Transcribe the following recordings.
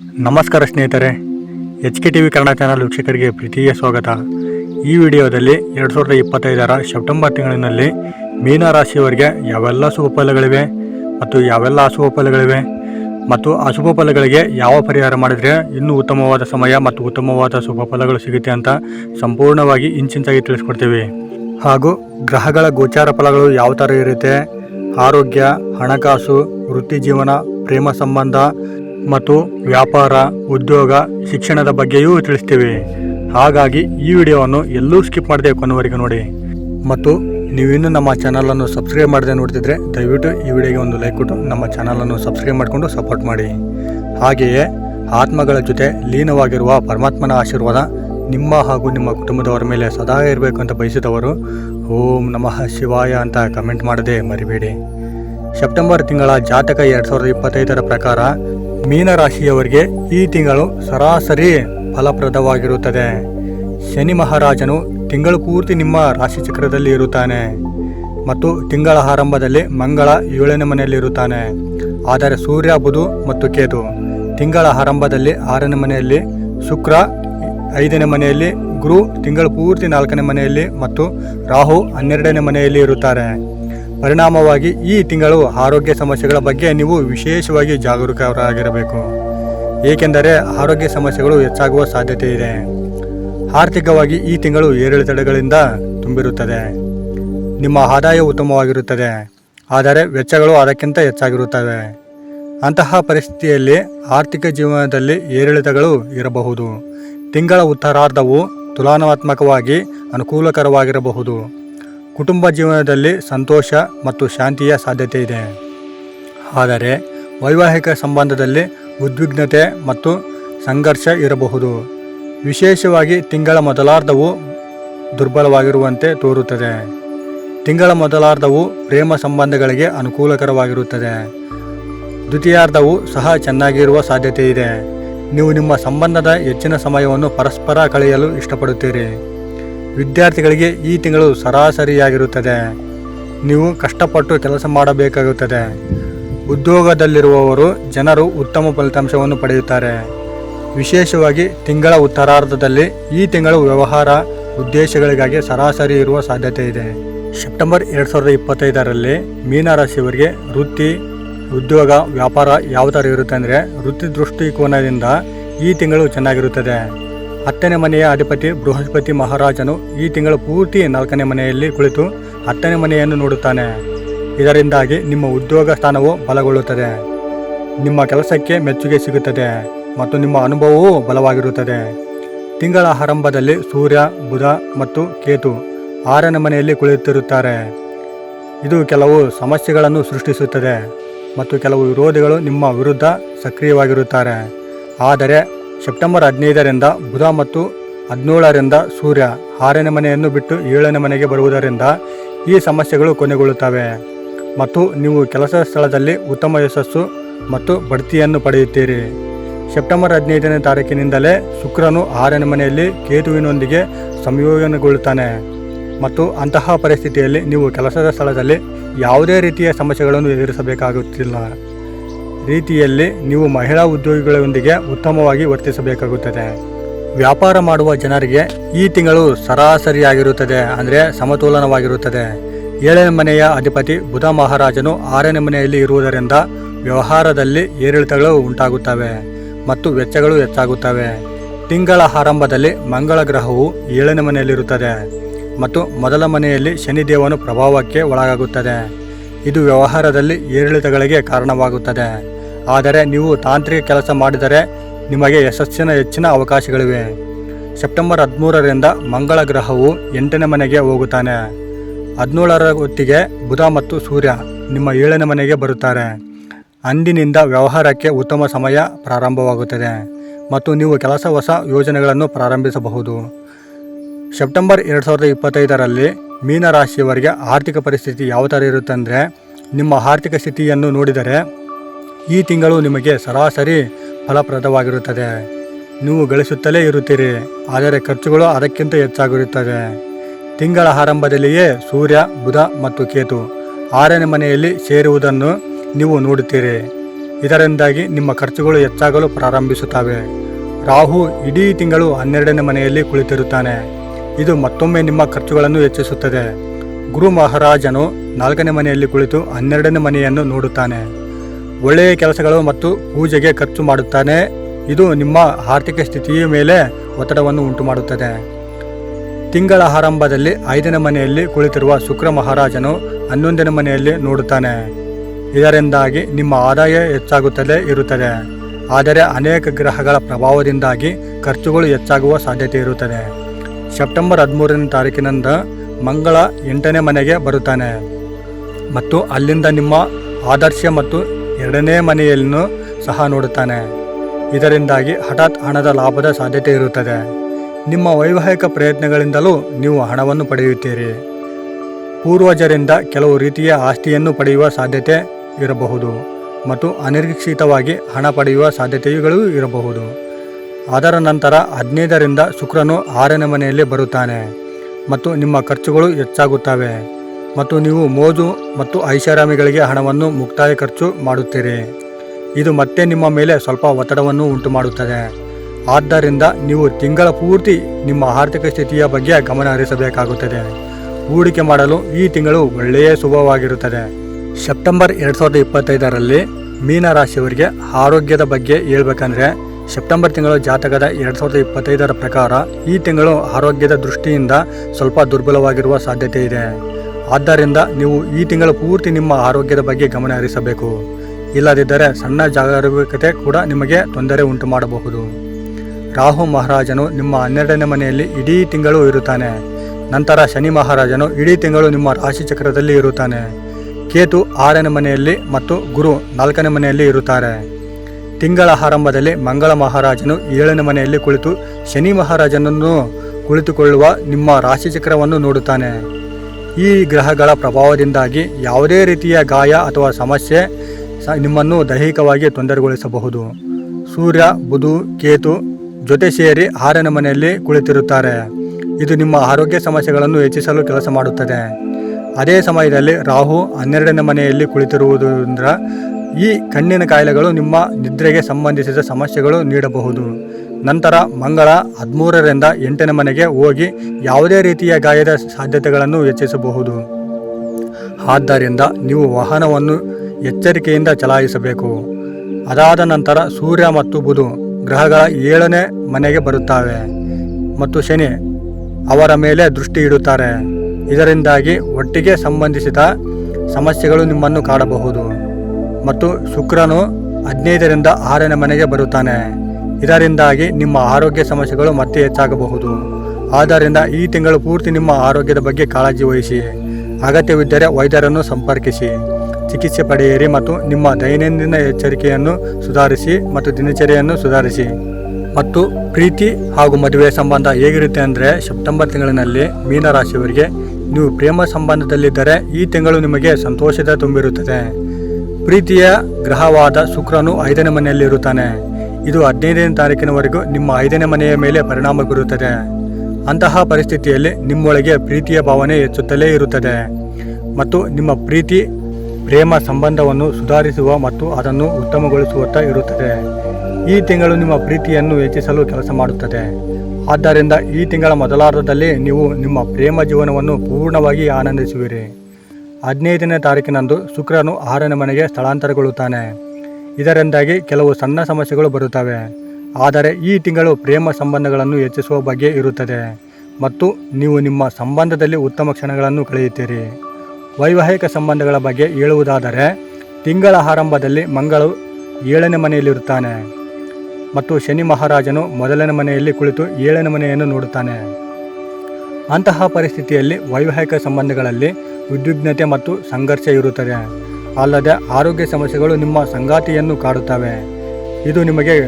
ನಮಸ್ಕಾರ ಸ್ನೇಹಿತರೆ H K T V Kannada channel ವೀಕ್ಷಕರಿಗೆ ಪ್ರೀತಿಯ ಸ್ವಾಗತ. ಈ ವಿಡಿಯೋದಲ್ಲಿ ಎರಡು ಸಾವಿರದ ಇಪ್ಪತ್ತೈದರ ಸೆಪ್ಟೆಂಬರ್ ತಿಂಗಳಿನಲ್ಲಿ ಮೀನ ರಾಶಿಯವರಿಗೆ ಯಾವೆಲ್ಲ ಶುಭ ಫಲಗಳಿವೆ ಮತ್ತು ಯಾವೆಲ್ಲ ಅಶುಭ ಫಲಗಳಿವೆ ಮತ್ತು ಅಶುಭ ಫಲಗಳಿಗೆ ಯಾವ ಪರಿಹಾರ ಮಾಡಿದರೆ ಇನ್ನೂ ಉತ್ತಮವಾದ ಸಮಯ ಮತ್ತು ಉತ್ತಮವಾದ ಶುಭ ಫಲಗಳು ಸಿಗುತ್ತೆ ಅಂತ ಸಂಪೂರ್ಣವಾಗಿ ಇಂಚಿಂಚಾಗಿ ತಿಳಿಸ್ಕೊಡ್ತೀವಿ. ಹಾಗೂ ಗ್ರಹಗಳ ಗೋಚಾರ ಫಲಗಳು ಯಾವ ಥರ ಇರುತ್ತೆ? ಆರೋಗ್ಯ, ಹಣಕಾಸು, ವೃತ್ತಿ ಜೀವನ, ಪ್ರೇಮ ಸಂಬಂಧ ಮತ್ತು ವ್ಯಾಪಾರ, ಉದ್ಯೋಗ, ಶಿಕ್ಷಣದ ಬಗ್ಗೆಯೂ ತಿಳಿಸ್ತೀವಿ. ಹಾಗಾಗಿ ಈ ವಿಡಿಯೋವನ್ನು ಎಲ್ಲೂ ಸ್ಕಿಪ್ ಮಾಡದೆ ಕೊನೆವರೆಗೂ ನೋಡಿ. ಮತ್ತು ನೀವಿನ್ನೂ ನಮ್ಮ ಚಾನಲನ್ನು ಸಬ್ಸ್ಕ್ರೈಬ್ ಮಾಡದೆ ನೋಡ್ತಿದ್ರೆ ದಯವಿಟ್ಟು ಈ ವಿಡಿಯೋಗೆ ಒಂದು ಲೈಕ್ ಕೊಟ್ಟು ನಮ್ಮ ಚಾನಲನ್ನು ಸಬ್ಸ್ಕ್ರೈಬ್ ಮಾಡಿಕೊಂಡು ಸಪೋರ್ಟ್ ಮಾಡಿ. ಹಾಗೆಯೇ ಆತ್ಮಗಳ ಜೊತೆ ಲೀನವಾಗಿರುವ ಪರಮಾತ್ಮನ ಆಶೀರ್ವಾದ ನಿಮ್ಮ ಹಾಗೂ ನಿಮ್ಮ ಕುಟುಂಬದವರ ಮೇಲೆ ಸದಾ ಇರಬೇಕು ಅಂತ ಬಯಸಿದವರು, ಓಂ ನಮಃ ಶಿವಾಯ ಅಂತ ಕಮೆಂಟ್ ಮಾಡದೆ ಮರಿಬೇಡಿ. ಸೆಪ್ಟೆಂಬರ್ ತಿಂಗಳ ಜಾತಕ ಎರಡು ಸಾವಿರದ ಇಪ್ಪತ್ತೈದರ ಪ್ರಕಾರ ಮೀನ ರಾಶಿಯವರಿಗೆ ಈ ತಿಂಗಳು ಸರಾಸರಿ ಫಲಪ್ರದವಾಗಿರುತ್ತದೆ. ಶನಿ ಮಹಾರಾಜನು ತಿಂಗಳು ಪೂರ್ತಿ ನಿಮ್ಮ ರಾಶಿ ಚಕ್ರದಲ್ಲಿ ಇರುತ್ತಾನೆ ಮತ್ತು ತಿಂಗಳ ಆರಂಭದಲ್ಲಿ ಮಂಗಳ ಏಳನೇ ಮನೆಯಲ್ಲಿ ಇರುತ್ತಾನೆ. ಆದರೆ ಸೂರ್ಯ, ಬುಧು ಮತ್ತು ಕೇತು ತಿಂಗಳ ಆರಂಭದಲ್ಲಿ ಆರನೇ ಮನೆಯಲ್ಲಿ, ಶುಕ್ರ ಐದನೇ ಮನೆಯಲ್ಲಿ, ಗುರು ತಿಂಗಳ ಪೂರ್ತಿ ನಾಲ್ಕನೇ ಮನೆಯಲ್ಲಿ ಮತ್ತು ರಾಹು ಹನ್ನೆರಡನೇ ಮನೆಯಲ್ಲಿ ಇರುತ್ತಾರೆ. ಪರಿಣಾಮವಾಗಿ ಈ ತಿಂಗಳು ಆರೋಗ್ಯ ಸಮಸ್ಯೆಗಳ ಬಗ್ಗೆ ನೀವು ವಿಶೇಷವಾಗಿ ಜಾಗರೂಕರಾಗಿರಬೇಕು. ಏಕೆಂದರೆ ಆರೋಗ್ಯ ಸಮಸ್ಯೆಗಳು ಹೆಚ್ಚಾಗುವ ಸಾಧ್ಯತೆ ಇದೆ. ಆರ್ಥಿಕವಾಗಿ ಈ ತಿಂಗಳು ಏರಿಳಿತಡೆಗಳಿಂದ ತುಂಬಿರುತ್ತದೆ. ನಿಮ್ಮ ಆದಾಯ ಉತ್ತಮವಾಗಿರುತ್ತದೆ. ಆದರೆ ವೆಚ್ಚಗಳು ಅದಕ್ಕಿಂತ ಹೆಚ್ಚಾಗಿರುತ್ತವೆ. ಅಂತಹ ಪರಿಸ್ಥಿತಿಯಲ್ಲಿ ಆರ್ಥಿಕ ಜೀವನದಲ್ಲಿ ಏರಿಳಿತಗಳು ಇರಬಹುದು. ತಿಂಗಳ ಉತ್ತರಾರ್ಧವು ತುಲನಾತ್ಮಕವಾಗಿ ಅನುಕೂಲಕರವಾಗಿರಬಹುದು. ಕುಟುಂಬ ಜೀವನದಲ್ಲಿ ಸಂತೋಷ ಮತ್ತು ಶಾಂತಿಯ ಸಾಧ್ಯತೆ ಇದೆ. ಆದರೆ ವೈವಾಹಿಕ ಸಂಬಂಧದಲ್ಲಿ ಉದ್ವಿಗ್ನತೆ ಮತ್ತು ಸಂಘರ್ಷ ಇರಬಹುದು. ವಿಶೇಷವಾಗಿ ತಿಂಗಳ ಮೊದಲಾರ್ಧವು ದುರ್ಬಲವಾಗಿರುವಂತೆ ತೋರುತ್ತದೆ. ತಿಂಗಳ ಮೊದಲಾರ್ಧವು ಪ್ರೇಮ ಸಂಬಂಧಗಳಿಗೆ ಅನುಕೂಲಕರವಾಗಿರುತ್ತದೆ. ದ್ವಿತೀಯಾರ್ಧವು ಸಹ ಚೆನ್ನಾಗಿರುವ ಸಾಧ್ಯತೆ ಇದೆ. ನೀವು ನಿಮ್ಮ ಸಂಬಂಧದ ಹೆಚ್ಚಿನ ಸಮಯವನ್ನು ಪರಸ್ಪರ ಕಳೆಯಲು ಇಷ್ಟಪಡುತ್ತೀರಿ. ವಿದ್ಯಾರ್ಥಿಗಳಿಗೆ ಈ ತಿಂಗಳು ಸರಾಸರಿಯಾಗಿರುತ್ತದೆ. ನೀವು ಕಷ್ಟಪಟ್ಟು ಕೆಲಸ ಮಾಡಬೇಕಾಗುತ್ತದೆ. ಉದ್ಯೋಗದಲ್ಲಿರುವವರು ಜನರು ಉತ್ತಮ ಫಲಿತಾಂಶವನ್ನು ಪಡೆಯುತ್ತಾರೆ. ವಿಶೇಷವಾಗಿ ತಿಂಗಳ ಉತ್ತರಾರ್ಧದಲ್ಲಿ ಈ ತಿಂಗಳು ವ್ಯವಹಾರ ಉದ್ದೇಶಗಳಿಗಾಗಿ ಸರಾಸರಿ ಇರುವ ಸಾಧ್ಯತೆ ಇದೆ. ಸೆಪ್ಟೆಂಬರ್ ಎರಡು ಸಾವಿರದ ಇಪ್ಪತ್ತೈದರಲ್ಲಿ ಮೀನರಾಶಿಯವರಿಗೆ ವೃತ್ತಿ, ಉದ್ಯೋಗ, ವ್ಯಾಪಾರ ಯಾವ ಥರ ಇರುತ್ತೆ ಅಂದರೆ ವೃತ್ತಿ ದೃಷ್ಟಿಕೋನದಿಂದ ಈ ತಿಂಗಳು ಚೆನ್ನಾಗಿರುತ್ತದೆ. ಹತ್ತನೇ ಮನೆಯ ಅಧಿಪತಿ ಬೃಹಸ್ಪತಿ ಮಹಾರಾಜನು ಈ ತಿಂಗಳ ಪೂರ್ತಿ ನಾಲ್ಕನೇ ಮನೆಯಲ್ಲಿ ಕುಳಿತು ಹತ್ತನೇ ಮನೆಯನ್ನು ನೋಡುತ್ತಾನೆ. ಇದರಿಂದಾಗಿ ನಿಮ್ಮ ಉದ್ಯೋಗ ಸ್ಥಾನವು ಬಲಗೊಳ್ಳುತ್ತದೆ. ನಿಮ್ಮ ಕೆಲಸಕ್ಕೆ ಮೆಚ್ಚುಗೆ ಸಿಗುತ್ತದೆ ಮತ್ತು ನಿಮ್ಮ ಅನುಭವವೂ ಬಲವಾಗಿರುತ್ತದೆ. ತಿಂಗಳ ಆರಂಭದಲ್ಲಿ ಸೂರ್ಯ, ಬುಧ ಮತ್ತು ಕೇತು ಆರನೇ ಮನೆಯಲ್ಲಿ ಕುಳಿತಿರುತ್ತಾರೆ. ಇದು ಕೆಲವು ಸಮಸ್ಯೆಗಳನ್ನು ಸೃಷ್ಟಿಸುತ್ತದೆ ಮತ್ತು ಕೆಲವು ವಿರೋಧಿಗಳು ನಿಮ್ಮ ವಿರುದ್ಧ ಸಕ್ರಿಯವಾಗಿರುತ್ತಾರೆ. ಆದರೆ ಸೆಪ್ಟೆಂಬರ್ ಹದಿನೈದರಿಂದ ಬುಧ ಮತ್ತು ಹದಿನೇಳರಿಂದ ಸೂರ್ಯ ಆರನೇ ಮನೆಯನ್ನು ಬಿಟ್ಟು ಏಳನೇ ಮನೆಗೆ ಬರುವುದರಿಂದ ಈ ಸಮಸ್ಯೆಗಳು ಕೊನೆಗೊಳ್ಳುತ್ತವೆ. ಮತ್ತು ನೀವು ಕೆಲಸ ಸ್ಥಳದಲ್ಲಿ ಉತ್ತಮ ಯಶಸ್ಸು ಮತ್ತು ಬಡ್ತಿಯನ್ನು ಪಡೆಯುತ್ತೀರಿ. ಸೆಪ್ಟೆಂಬರ್ ಹದಿನೈದನೇ ತಾರೀಕಿನಿಂದಲೇ ಶುಕ್ರನು ಆರನೇ ಮನೆಯಲ್ಲಿ ಕೇತುವಿನೊಂದಿಗೆ ಸಂಯೋಜನೆಗೊಳ್ಳುತ್ತಾನೆ. ಮತ್ತು ಅಂತಹ ಪರಿಸ್ಥಿತಿಯಲ್ಲಿ ನೀವು ಕೆಲಸದ ಸ್ಥಳದಲ್ಲಿ ಯಾವುದೇ ರೀತಿಯ ಸಮಸ್ಯೆಗಳನ್ನು ಎದುರಿಸಬೇಕಾಗುತ್ತಿಲ್ಲ. ರೀತಿಯಲ್ಲಿ ನೀವು ಮಹಿಳಾ ಉದ್ಯೋಗಿಗಳೊಂದಿಗೆ ಉತ್ತಮವಾಗಿ ವರ್ತಿಸಬೇಕಾಗುತ್ತದೆ. ವ್ಯಾಪಾರ ಮಾಡುವ ಜನರಿಗೆ ಈ ತಿಂಗಳು ಸರಾಸರಿಯಾಗಿರುತ್ತದೆ ಅಂದರೆ ಸಮತೋಲನವಾಗಿರುತ್ತದೆ. ಏಳನೇ ಮನೆಯ ಅಧಿಪತಿ ಬುಧ ಮಹಾರಾಜನು ಆರನೇ ಮನೆಯಲ್ಲಿ ಇರುವುದರಿಂದ ವ್ಯವಹಾರದಲ್ಲಿ ಏರಿಳಿತಗಳು ಉಂಟಾಗುತ್ತವೆ ಮತ್ತು ವೆಚ್ಚಗಳು ಹೆಚ್ಚಾಗುತ್ತವೆ. ತಿಂಗಳ ಆರಂಭದಲ್ಲಿ ಮಂಗಳ ಗ್ರಹವು ಏಳನೇ ಮನೆಯಲ್ಲಿರುತ್ತದೆ ಮತ್ತು ಮೊದಲ ಮನೆಯಲ್ಲಿ ಶನಿದೇವನು ಪ್ರಭಾವಕ್ಕೆ ಒಳಗಾಗುತ್ತದೆ. ಇದು ವ್ಯವಹಾರದಲ್ಲಿ ಏರಿಳಿತಗಳಿಗೆ ಕಾರಣವಾಗುತ್ತದೆ. ಆದರೆ ನೀವು ತಾಂತ್ರಿಕ ಕೆಲಸ ಮಾಡಿದರೆ ನಿಮಗೆ ಯಶಸ್ಸಿನ ಹೆಚ್ಚಿನ ಅವಕಾಶಗಳಿವೆ. ಸೆಪ್ಟೆಂಬರ್ ಹದಿಮೂರರಿಂದ ಮಂಗಳ ಗ್ರಹವು ಎಂಟನೇ ಮನೆಗೆ ಹೋಗುತ್ತಾನೆ. ಹದಿನೇಳರ ಹೊತ್ತಿಗೆ ಬುಧ ಮತ್ತು ಸೂರ್ಯ ನಿಮ್ಮ ಏಳನೇ ಮನೆಗೆ ಬರುತ್ತಾರೆ. ಅಂದಿನಿಂದ ವ್ಯವಹಾರಕ್ಕೆ ಉತ್ತಮ ಸಮಯ ಪ್ರಾರಂಭವಾಗುತ್ತದೆ ಮತ್ತು ನೀವು ಕೆಲಸ ಹೊಸ ಯೋಜನೆಗಳನ್ನು ಪ್ರಾರಂಭಿಸಬಹುದು. ಸೆಪ್ಟೆಂಬರ್ ಎರಡು ಸಾವಿರದ ಇಪ್ಪತ್ತೈದರಲ್ಲಿ ಮೀನರಾಶಿಯವರಿಗೆ ಆರ್ಥಿಕ ಪರಿಸ್ಥಿತಿ ಯಾವ ಥರ ಇರುತ್ತೆ ಅಂದರೆ ನಿಮ್ಮ ಆರ್ಥಿಕ ಸ್ಥಿತಿಯನ್ನು ನೋಡಿದರೆ ಈ ತಿಂಗಳು ನಿಮಗೆ ಸರಾಸರಿ ಫಲಪ್ರದವಾಗಿರುತ್ತದೆ. ನೀವು ಗಳಿಸುತ್ತಲೇ ಇರುತ್ತೀರಿ, ಆದರೆ ಖರ್ಚುಗಳು ಅದಕ್ಕಿಂತ ಹೆಚ್ಚಾಗಿರುತ್ತದೆ ತಿಂಗಳ ಆರಂಭದಲ್ಲಿಯೇ ಸೂರ್ಯ, ಬುಧ ಮತ್ತು ಕೇತು ಆರನೇ ಮನೆಯಲ್ಲಿ ಸೇರುವುದನ್ನು ನೀವು ನೋಡುತ್ತೀರಿ. ಇದರಿಂದಾಗಿ ನಿಮ್ಮ ಖರ್ಚುಗಳು ಹೆಚ್ಚಾಗಲು ಪ್ರಾರಂಭಿಸುತ್ತವೆ. ರಾಹು ಇಡೀ ತಿಂಗಳು ಹನ್ನೆರಡನೇ ಮನೆಯಲ್ಲಿ ಕುಳಿತಿರುತ್ತಾನೆ. ಇದು ಮತ್ತೊಮ್ಮೆ ನಿಮ್ಮ ಖರ್ಚುಗಳನ್ನು ಹೆಚ್ಚಿಸುತ್ತದೆ. ಗುರು ಮಹಾರಾಜನು ನಾಲ್ಕನೇ ಮನೆಯಲ್ಲಿ ಕುಳಿತು ಹನ್ನೆರಡನೇ ಮನೆಯನ್ನು ನೋಡುತ್ತಾನೆ. ಒಳ್ಳೆಯ ಕೆಲಸಗಳು ಮತ್ತು ಪೂಜೆಗೆ ಖರ್ಚು ಮಾಡುತ್ತಾನೆ. ಇದು ನಿಮ್ಮ ಆರ್ಥಿಕ ಸ್ಥಿತಿಯ ಮೇಲೆ ಒತ್ತಡವನ್ನು ಉಂಟು ಮಾಡುತ್ತದೆ ತಿಂಗಳ ಆರಂಭದಲ್ಲಿ ಐದನೇ ಮನೆಯಲ್ಲಿ ಕುಳಿತಿರುವ ಶುಕ್ರ ಮಹಾರಾಜನು ಹನ್ನೊಂದನೇ ಮನೆಯಲ್ಲಿ ನೋಡುತ್ತಾನೆ. ಇದರಿಂದಾಗಿ ನಿಮ್ಮ ಆದಾಯ ಹೆಚ್ಚಾಗುತ್ತಲೇ ಇರುತ್ತದೆ. ಆದರೆ ಅನೇಕ ಗ್ರಹಗಳ ಪ್ರಭಾವದಿಂದಾಗಿ ಖರ್ಚುಗಳು ಹೆಚ್ಚಾಗುವ ಸಾಧ್ಯತೆ ಇರುತ್ತದೆ. ಸೆಪ್ಟೆಂಬರ್ ಹದಿಮೂರನೇ ತಾರೀಕಿನಿಂದ ಮಂಗಳ ಎಂಟನೇ ಮನೆಗೆ ಬರುತ್ತಾನೆ. ಮತ್ತು ಅಲ್ಲಿಂದ ನಿಮ್ಮ ಆದರ್ಶ ಮತ್ತು ಎರಡನೇ ಮನೆಯನ್ನು ಸಹ ನೋಡುತ್ತಾನೆ. ಇದರಿಂದಾಗಿ ಹಠಾತ್ ಹಣದ ಲಾಭದ ಸಾಧ್ಯತೆ ಇರುತ್ತದೆ. ನಿಮ್ಮ ವೈವಾಹಿಕ ಪ್ರಯತ್ನಗಳಿಂದಲೂ ನೀವು ಹಣವನ್ನು ಪಡೆಯುತ್ತೀರಿ. ಪೂರ್ವಜರಿಂದ ಕೆಲವು ರೀತಿಯ ಆಸ್ತಿಯನ್ನು ಪಡೆಯುವ ಸಾಧ್ಯತೆ ಇರಬಹುದು ಮತ್ತು ಅನಿರೀಕ್ಷಿತವಾಗಿ ಹಣ ಪಡೆಯುವ ಸಾಧ್ಯತೆಗಳು ಇರಬಹುದು. ಅದರ ನಂತರ ಹದಿನೈದರಿಂದ ಶುಕ್ರನು ಆರನೇ ಮನೆಯಲ್ಲಿ ಬರುತ್ತಾನೆ ಮತ್ತು ನಿಮ್ಮ ಖರ್ಚುಗಳು ಹೆಚ್ಚಾಗುತ್ತವೆ. ಮತ್ತು ನೀವು ಮೋಜು ಮತ್ತು ಐಷಾರಾಮಿಗಳಿಗೆ ಹಣವನ್ನು ಮುಕ್ತಾಯ ಖರ್ಚು ಮಾಡುತ್ತೀರಿ. ಇದು ಮತ್ತೆ ನಿಮ್ಮ ಮೇಲೆ ಸ್ವಲ್ಪ ಒತ್ತಡವನ್ನು ಉಂಟು ಮಾಡುತ್ತದೆ ಆದ್ದರಿಂದ ನೀವು ತಿಂಗಳ ಪೂರ್ತಿ ನಿಮ್ಮ ಆರ್ಥಿಕ ಸ್ಥಿತಿಯ ಬಗ್ಗೆ ಗಮನ ಹರಿಸಬೇಕಾಗುತ್ತದೆ. ಹೂಡಿಕೆ ಮಾಡಲು ಈ ತಿಂಗಳು ಒಳ್ಳೆಯ ಶುಭವಾಗಿರುತ್ತದೆ. ಸೆಪ್ಟೆಂಬರ್ ಎರಡು ಸಾವಿರದ ಇಪ್ಪತ್ತೈದರಲ್ಲಿ ಮೀನ ರಾಶಿಯವರಿಗೆ ಆರೋಗ್ಯದ ಬಗ್ಗೆ ಹೇಳ್ಬೇಕಂದ್ರೆ, ಸೆಪ್ಟೆಂಬರ್ ತಿಂಗಳು ಜಾತಕದ ಎರಡು ಸಾವಿರದ ಇಪ್ಪತ್ತೈದರ ಪ್ರಕಾರ ಈ ತಿಂಗಳು ಆರೋಗ್ಯದ ದೃಷ್ಟಿಯಿಂದ ಸ್ವಲ್ಪ ದುರ್ಬಲವಾಗಿರುವ ಸಾಧ್ಯತೆ ಇದೆ. ಆದ್ದರಿಂದ ನೀವು ಈ ತಿಂಗಳು ಪೂರ್ತಿ ನಿಮ್ಮ ಆರೋಗ್ಯದ ಬಗ್ಗೆ ಗಮನ ಹರಿಸಬೇಕು. ಇಲ್ಲದಿದ್ದರೆ ಸಣ್ಣ ಜಾಗರೂಕತೆ ಕೂಡ ನಿಮಗೆ ತೊಂದರೆ ಉಂಟು ಮಾಡಬಹುದು ರಾಹು ಮಹಾರಾಜನು ನಿಮ್ಮ ಹನ್ನೆರಡನೇ ಮನೆಯಲ್ಲಿ ಇಡೀ ತಿಂಗಳು ಇರುತ್ತಾನೆ. ನಂತರ ಶನಿ ಮಹಾರಾಜನು ಇಡೀ ತಿಂಗಳು ನಿಮ್ಮ ರಾಶಿ ಚಕ್ರದಲ್ಲಿ ಇರುತ್ತಾನೆ. ಕೇತು ಆರನೇ ಮನೆಯಲ್ಲಿ ಮತ್ತು ಗುರು ನಾಲ್ಕನೇ ಮನೆಯಲ್ಲಿ ಇರುತ್ತಾರೆ. ತಿಂಗಳ ಆರಂಭದಲ್ಲಿ ಮಂಗಳ ಮಹಾರಾಜನು ಏಳನೇ ಮನೆಯಲ್ಲಿ ಕುಳಿತು ಶನಿ ಮಹಾರಾಜನನ್ನು ಕುಳಿತುಕೊಳ್ಳುವ ನಿಮ್ಮ ರಾಶಿಚಕ್ರವನ್ನು ನೋಡುತ್ತಾನೆ. ಈ ಗ್ರಹಗಳ ಪ್ರಭಾವದಿಂದಾಗಿ ಯಾವುದೇ ರೀತಿಯ ಗಾಯ ಅಥವಾ ಸಮಸ್ಯೆ ನಿಮ್ಮನ್ನು ದೈಹಿಕವಾಗಿ ತೊಂದರೆಗೊಳಿಸಬಹುದು. ಸೂರ್ಯ, ಬುಧು, ಕೇತು ಜೊತೆ ಸೇರಿ ಆರನೇ ಮನೆಯಲ್ಲಿ ಕುಳಿತಿರುತ್ತಾರೆ. ಇದು ನಿಮ್ಮ ಆರೋಗ್ಯ ಸಮಸ್ಯೆಗಳನ್ನು ಹೆಚ್ಚಿಸಲು ಕೆಲಸ ಮಾಡುತ್ತದೆ. ಅದೇ ಸಮಯದಲ್ಲಿ ರಾಹು ಹನ್ನೆರಡನೇ ಮನೆಯಲ್ಲಿ ಕುಳಿತಿರುವುದರಿಂದ ಈ ಕಣ್ಣಿನ ಕಾಯಿಲೆಗಳು ನಿಮ್ಮ ನಿದ್ರೆಗೆ ಸಂಬಂಧಿಸಿದ ಸಮಸ್ಯೆಗಳು ನೀಡಬಹುದು. ನಂತರ ಮಂಗಳ ಹದಿಮೂರರಿಂದ ಎಂಟನೇ ಮನೆಗೆ ಹೋಗಿ ಯಾವುದೇ ರೀತಿಯ ಗಾಯದ ಸಾಧ್ಯತೆಗಳನ್ನು ಹೆಚ್ಚಿಸಬಹುದು. ಆದ್ದರಿಂದ ನೀವು ವಾಹನವನ್ನು ಎಚ್ಚರಿಕೆಯಿಂದ ಚಲಾಯಿಸಬೇಕು. ಅದಾದ ನಂತರ ಸೂರ್ಯ ಮತ್ತು ಬುಧು ಗ್ರಹಗಳ ಏಳನೇ ಮನೆಗೆ ಬರುತ್ತವೆ ಮತ್ತು ಶನಿ ಅವರ ಮೇಲೆ ದೃಷ್ಟಿ ಇಡುತ್ತಾರೆ. ಇದರಿಂದಾಗಿ ಒಟ್ಟಿಗೆ ಸಂಬಂಧಿಸಿದ ಸಮಸ್ಯೆಗಳು ನಿಮ್ಮನ್ನು ಕಾಡಬಹುದು. ಮತ್ತು ಶುಕ್ರನು ಹದಿನೈದರಿಂದ ಆರನೇ ಮನೆಗೆ ಬರುತ್ತಾನೆ. ಇದರಿಂದಾಗಿ ನಿಮ್ಮ ಆರೋಗ್ಯ ಸಮಸ್ಯೆಗಳು ಮತ್ತೆ ಹೆಚ್ಚಾಗಬಹುದು. ಆದ್ದರಿಂದ ಈ ತಿಂಗಳು ಪೂರ್ತಿ ನಿಮ್ಮ ಆರೋಗ್ಯದ ಬಗ್ಗೆ ಕಾಳಜಿ ವಹಿಸಿ. ಅಗತ್ಯವಿದ್ದರೆ ವೈದ್ಯರನ್ನು ಸಂಪರ್ಕಿಸಿ. ಚಿಕಿತ್ಸೆ ಪಡೆಯಿರಿ ಮತ್ತು ನಿಮ್ಮ ದೈನಂದಿನ ಎಚ್ಚರಿಕೆಯನ್ನು ಸುಧಾರಿಸಿ ಮತ್ತು ದಿನಚರಿಯನ್ನು ಸುಧಾರಿಸಿ. ಮತ್ತು ಪ್ರೀತಿ ಹಾಗೂ ಮದುವೆ ಸಂಬಂಧ ಹೇಗಿರುತ್ತೆ ಅಂದರೆ ಸೆಪ್ಟೆಂಬರ್ ತಿಂಗಳಿನಲ್ಲಿ ಮೀನರಾಶಿಯವರಿಗೆ ನೀವು ಪ್ರೇಮ ಸಂಬಂಧದಲ್ಲಿದ್ದರೆ ಈ ತಿಂಗಳು ನಿಮಗೆ ಸಂತೋಷದ ತುಂಬಿರುತ್ತದೆ. ಪ್ರೀತಿಯ ಗ್ರಹವಾದ ಶುಕ್ರನು ಐದನೇ ಮನೆಯಲ್ಲಿ ಇರುತ್ತಾನೆ ಇದು ಹದಿನೈದನೇ ತಾರೀಕಿನವರೆಗೂ ನಿಮ್ಮ ಐದನೇ ಮನೆಯ ಮೇಲೆ ಪರಿಣಾಮ ಬೀರುತ್ತದೆ. ಅಂತಹ ಪರಿಸ್ಥಿತಿಯಲ್ಲಿ ನಿಮ್ಮೊಳಗೆ ಪ್ರೀತಿಯ ಭಾವನೆ ಹೆಚ್ಚುತ್ತಲೇ ಇರುತ್ತದೆ. ಮತ್ತು ನಿಮ್ಮ ಪ್ರೀತಿ, ಪ್ರೇಮ ಸಂಬಂಧವನ್ನು ಸುಧಾರಿಸುವ ಮತ್ತು ಅದನ್ನು ಉತ್ತಮಗೊಳಿಸುವತ್ತ ಇರುತ್ತದೆ. ಈ ತಿಂಗಳು ನಿಮ್ಮ ಪ್ರೀತಿಯನ್ನು ಹೆಚ್ಚಿಸಲು ಕೆಲಸ ಮಾಡುತ್ತದೆ. ಆದ್ದರಿಂದ ಈ ತಿಂಗಳ ಮೊದಲಾರ್ಧದಲ್ಲಿ ನೀವು ನಿಮ್ಮ ಪ್ರೇಮ ಜೀವನವನ್ನು ಪೂರ್ಣವಾಗಿ ಆನಂದಿಸುವಿರಿ. ಹದಿನೈದನೇ ತಾರೀಕಿನಂದು ಶುಕ್ರನು ಆರನೇ ಮನೆಗೆ ಸ್ಥಳಾಂತರಗೊಳ್ಳುತ್ತಾನೆ. ಇದರಿಂದಾಗಿ ಕೆಲವು ಸಣ್ಣ ಸಮಸ್ಯೆಗಳು ಬರುತ್ತವೆ. ಆದರೆ ಈ ತಿಂಗಳು ಪ್ರೇಮ ಸಂಬಂಧಗಳನ್ನು ಹೆಚ್ಚಿಸುವ ಬಗ್ಗೆ ಇರುತ್ತದೆ. ಮತ್ತು ನೀವು ನಿಮ್ಮ ಸಂಬಂಧದಲ್ಲಿ ಉತ್ತಮ ಕ್ಷಣಗಳನ್ನು ಕಳೆಯುತ್ತೀರಿ. ವೈವಾಹಿಕ ಸಂಬಂಧಗಳ ಬಗ್ಗೆ ಹೇಳುವುದಾದರೆ, ತಿಂಗಳ ಆರಂಭದಲ್ಲಿ ಮಂಗಳು ಏಳನೇ ಮನೆಯಲ್ಲಿರುತ್ತಾನೆ. ಮತ್ತು ಶನಿ ಮಹಾರಾಜನು ಮೊದಲನೇ ಮನೆಯಲ್ಲಿ ಕುಳಿತು ಏಳನೇ ಮನೆಯನ್ನು ನೋಡುತ್ತಾನೆ. ಅಂತಹ ಪರಿಸ್ಥಿತಿಯಲ್ಲಿ ವೈವಾಹಿಕ ಸಂಬಂಧಗಳಲ್ಲಿ ಉದ್ವಿಗ್ನತೆ ಮತ್ತು ಸಂಘರ್ಷ ಇರುತ್ತದೆ. ಅಲ್ಲದೆ ಆರೋಗ್ಯ ಸಮಸ್ಯೆಗಳು ನಿಮ್ಮ ಸಂಗಾತಿಯನ್ನು ಕಾಡುತ್ತವೆ. ಇದು ನಿಮಗೆ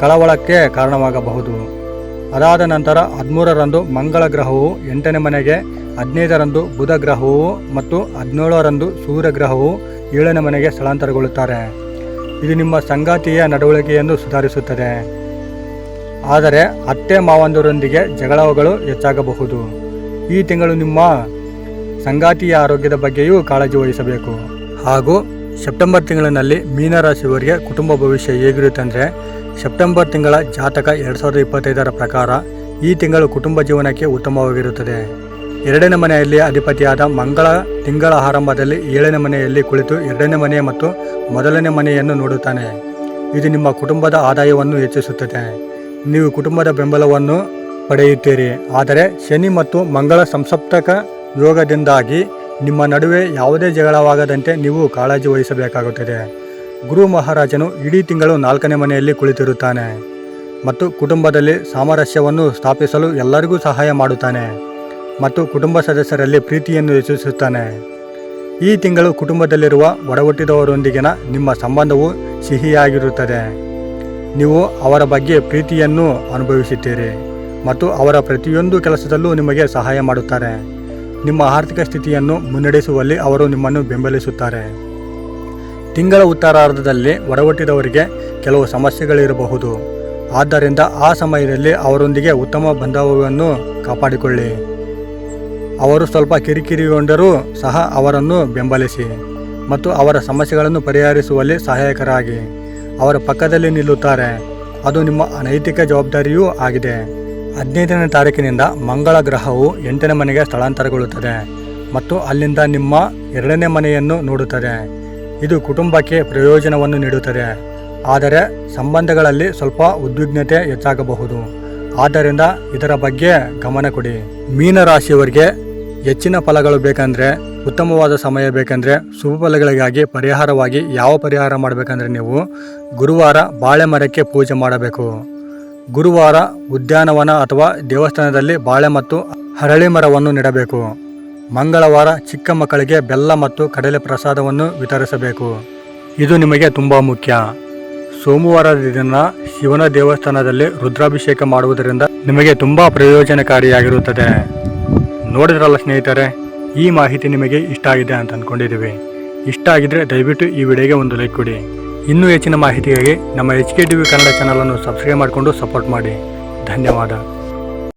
ಕಳವಳಕ್ಕೆ ಕಾರಣವಾಗಬಹುದು. ಅದಾದ ನಂತರ ಹದಿಮೂರರಂದು ಮಂಗಳ ಗ್ರಹವು ಎಂಟನೇ ಮನೆಗೆ, ಹದಿನೈದರಂದು ಬುಧ ಗ್ರಹವು ಮತ್ತು ಹದಿನೇಳರಂದು ಸೂರ್ಯ ಗ್ರಹವು ಏಳನೇ ಮನೆಗೆ ಸ್ಥಳಾಂತರಗೊಳ್ಳುತ್ತಾರೆ. ಇದು ನಿಮ್ಮ ಸಂಗಾತಿಯ ನಡವಳಿಕೆಯನ್ನು ಸುಧಾರಿಸುತ್ತದೆ. ಆದರೆ ಅತ್ತೆ ಮಾವಂದರೊಂದಿಗೆ ಜಗಳಗಳು ಹೆಚ್ಚಾಗಬಹುದು. ಈ ತಿಂಗಳು ನಿಮ್ಮ ಸಂಗಾತಿಯ ಆರೋಗ್ಯದ ಬಗ್ಗೆಯೂ ಕಾಳಜಿ ವಹಿಸಬೇಕು. ಹಾಗೂ ಸೆಪ್ಟೆಂಬರ್ ತಿಂಗಳಿನಲ್ಲಿ ಮೀನರಾಶಿಯವರಿಗೆ ಕುಟುಂಬ ಭವಿಷ್ಯ ಹೇಗಿರುತ್ತೆ ಅಂದರೆ ಸೆಪ್ಟೆಂಬರ್ ತಿಂಗಳ ಜಾತಕ ಎರಡು ಸಾವಿರದ ಇಪ್ಪತ್ತೈದರ ಪ್ರಕಾರ ಈ ತಿಂಗಳು ಕುಟುಂಬ ಜೀವನಕ್ಕೆ ಉತ್ತಮವಾಗಿರುತ್ತದೆ. ಎರಡನೇ ಮನೆಯಲ್ಲಿ ಅಧಿಪತಿಯಾದ ಮಂಗಳ ತಿಂಗಳ ಆರಂಭದಲ್ಲಿ ಏಳನೇ ಮನೆಯಲ್ಲಿ ಕುಳಿತು ಎರಡನೇ ಮನೆ ಮತ್ತು ಮೊದಲನೇ ಮನೆಯನ್ನು ನೋಡುತ್ತಾನೆ. ಇದು ನಿಮ್ಮ ಕುಟುಂಬದ ಆದಾಯವನ್ನು ಹೆಚ್ಚಿಸುತ್ತದೆ. ನೀವು ಕುಟುಂಬದ ಬೆಂಬಲವನ್ನು ಪಡೆಯುತ್ತೀರಿ. ಆದರೆ ಶನಿ ಮತ್ತು ಮಂಗಳ ಸಂಸಪ್ತಕ ಯೋಗದಿಂದಾಗಿ ನಿಮ್ಮ ನಡುವೆ ಯಾವುದೇ ಜಗಳವಾಗದಂತೆ ನೀವು ಕಾಳಜಿ ವಹಿಸಬೇಕಾಗುತ್ತದೆ. ಗುರು ಮಹಾರಾಜನು ಇಡೀ ತಿಂಗಳು ನಾಲ್ಕನೇ ಮನೆಯಲ್ಲಿ ಕುಳಿತಿರುತ್ತಾನೆ ಮತ್ತು ಕುಟುಂಬದಲ್ಲಿ ಸಾಮರಸ್ಯವನ್ನು ಸ್ಥಾಪಿಸಲು ಎಲ್ಲರಿಗೂ ಸಹಾಯ ಮಾಡುತ್ತಾನೆ ಮತ್ತು ಕುಟುಂಬ ಸದಸ್ಯರಲ್ಲಿ ಪ್ರೀತಿಯನ್ನು ಹೆಚ್ಚಿಸುತ್ತಾನೆ. ಈ ತಿಂಗಳು ಕುಟುಂಬದಲ್ಲಿರುವ ಒಡಹುಟ್ಟಿದವರೊಂದಿಗಿನ ನಿಮ್ಮ ಸಂಬಂಧವು ಸಿಹಿಯಾಗಿರುತ್ತದೆ. ನೀವು ಅವರ ಬಗ್ಗೆ ಪ್ರೀತಿಯನ್ನು ಅನುಭವಿಸುತ್ತೀರಿ ಮತ್ತು ಅವರ ಪ್ರತಿಯೊಂದು ಕೆಲಸದಲ್ಲೂ ನಿಮಗೆ ಸಹಾಯ ಮಾಡುತ್ತಾರೆ. ನಿಮ್ಮ ಆರ್ಥಿಕ ಸ್ಥಿತಿಯನ್ನು ಮುನ್ನಡೆಸುವಲ್ಲಿ ಅವರು ನಿಮ್ಮನ್ನು ಬೆಂಬಲಿಸುತ್ತಾರೆ. ತಿಂಗಳ ಉತ್ತರಾರ್ಧದಲ್ಲಿ ಒಡವಟ್ಟಿದವರಿಗೆ ಕೆಲವು ಸಮಸ್ಯೆಗಳಿರಬಹುದು. ಆದ್ದರಿಂದ ಆ ಸಮಯದಲ್ಲಿ ಅವರೊಂದಿಗೆ ಉತ್ತಮ ಬಂಧವನ್ನು ಕಾಪಾಡಿಕೊಳ್ಳಿ. ಅವರು ಸ್ವಲ್ಪ ಕಿರಿಕಿರಿಗೊಂಡರೂ ಸಹ ಅವರನ್ನು ಬೆಂಬಲಿಸಿ ಮತ್ತು ಅವರ ಸಮಸ್ಯೆಗಳನ್ನು ಪರಿಹರಿಸುವಲ್ಲಿ ಸಹಾಯಕರಾಗಿ. ಅವರ ಪಕ್ಕದಲ್ಲಿ ನಿಲ್ಲುತ್ತಾರೆ. ಅದು ನಿಮ್ಮ ನೈತಿಕ ಜವಾಬ್ದಾರಿಯೂ ಆಗಿದೆ. ಹದಿನೈದನೇ ತಾರೀಕಿನಿಂದ ಮಂಗಳ ಗ್ರಹವು ಎಂಟನೇ ಮನೆಗೆ ಸ್ಥಳಾಂತರಗೊಳ್ಳುತ್ತದೆ ಮತ್ತು ಅಲ್ಲಿಂದ ನಿಮ್ಮ ಎರಡನೇ ಮನೆಯನ್ನು ನೋಡುತ್ತದೆ. ಇದು ಕುಟುಂಬಕ್ಕೆ ಪ್ರಯೋಜನವನ್ನು ನೀಡುತ್ತದೆ. ಆದರೆ ಸಂಬಂಧಗಳಲ್ಲಿ ಸ್ವಲ್ಪ ಉದ್ವಿಗ್ನತೆ ಹೆಚ್ಚಾಗಬಹುದು. ಆದ್ದರಿಂದ ಇದರ ಬಗ್ಗೆ ಗಮನ ಕೊಡಿ. ಮೀನರಾಶಿಯವರಿಗೆ ಹೆಚ್ಚಿನ ಫಲಗಳು ಬೇಕಂದರೆ, ಉತ್ತಮವಾದ ಸಮಯ ಬೇಕಂದರೆ, ಶುಭ ಫಲಗಳಿಗಾಗಿ ಪರಿಹಾರವಾಗಿ ಯಾವ ಪರಿಹಾರ ಮಾಡಬೇಕಂದ್ರೆ ನೀವು ಗುರುವಾರ ಬಾಳೆ ಮರಕ್ಕೆ ಪೂಜೆ ಮಾಡಬೇಕು. ಗುರುವಾರ ಉದ್ಯಾನವನ ಅಥವಾ ದೇವಸ್ಥಾನದಲ್ಲಿ ಬಾಳೆ ಮತ್ತು ಹರಳಿ ಮರವನ್ನು ನೆಡಬೇಕು. ಮಂಗಳವಾರ ಚಿಕ್ಕ ಮಕ್ಕಳಿಗೆ ಬೆಲ್ಲ ಮತ್ತು ಕಡಲೆ ಪ್ರಸಾದವನ್ನು ವಿತರಿಸಬೇಕು. ಇದು ನಿಮಗೆ ತುಂಬ ಮುಖ್ಯ. ಸೋಮವಾರದ ದಿನ ಶಿವನ ದೇವಸ್ಥಾನದಲ್ಲಿ ರುದ್ರಾಭಿಷೇಕ ಮಾಡುವುದರಿಂದ ನಿಮಗೆ ತುಂಬ ಪ್ರಯೋಜನಕಾರಿಯಾಗಿರುತ್ತದೆ. ನೋಡಿದ್ರಲ್ಲ ಸ್ನೇಹಿತರೆ, ಈ ಮಾಹಿತಿ ನಿಮಗೆ ಇಷ್ಟ ಆಗಿದೆ ಅಂತ ಅಂದ್ಕೊಂಡಿದ್ದೀವಿ. ಇಷ್ಟ ಆಗಿದ್ರೆ ದಯವಿಟ್ಟು ಈ ವಿಡಿಯೋಗೆ ಒಂದು ಲೈಕ್ ಕೊಡಿ. ಇನ್ನೂ ಹೆಚ್ಚಿನ ಮಾಹಿತಿಗಾಗಿ ನಮ್ಮ H K T V Kannada ಚಾನಲನ್ನು ಸಬ್ಸ್ಕ್ರೈಬ್ ಮಾಡಿಕೊಂಡು ಸಪೋರ್ಟ್ ಮಾಡಿ. ಧನ್ಯವಾದ.